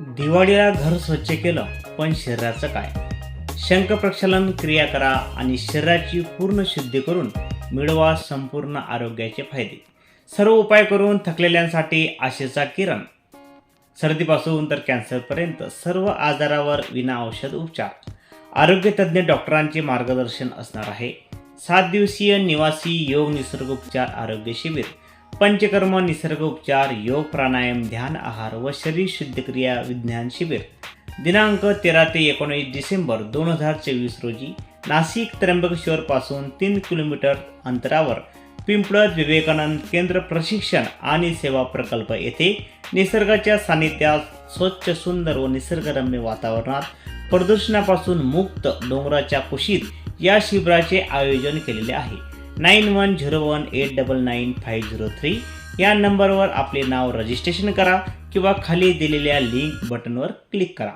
दिवाळीला घर स्वच्छ केलं पण शरीराचं काय? शंख प्रक्षालन क्रिया करा आणि शरीराची पूर्ण शुद्धी करून मिळवा संपूर्ण आरोग्याचे फायदे. सर्व उपाय करून थकलेल्यांसाठी आशेचा किरण. सर्दीपासून तर कॅन्सरपर्यंत सर्व आजारावर विना औषध उपचार. आरोग्यतज्ञ डॉक्टरांचे मार्गदर्शन असणार आहे. सात दिवसीय निवासी योग निसर्ग उपचार आरोग्य शिबिर. पंचकर्म निसर्ग उपचार योग प्राणायाम ध्यान आहार व शरीर शुद्धक्रिया विज्ञान शिबिर. दिनांक तेरा ते एकोणीस डिसेंबर दोन हजार चोवीस रोजी नाशिक त्र्यंबकेश्वरपासून तीन किलोमीटर अंतरावर पिंपळद विवेकानंद केंद्र प्रशिक्षण आणि सेवा प्रकल्प येथे निसर्गाच्या सानिध्यात स्वच्छ सुंदर व निसर्गरम्य वातावरणात प्रदूषणापासून मुक्त डोंगराच्या कुशीत या शिबिराचे आयोजन केलेले आहे. Nine one zero one eight double nine five zero three या नंबरवर आपले नाव रजिस्ट्रेशन करा किंवा खाली दिलेल्या लिंक बटनवर क्लिक करा.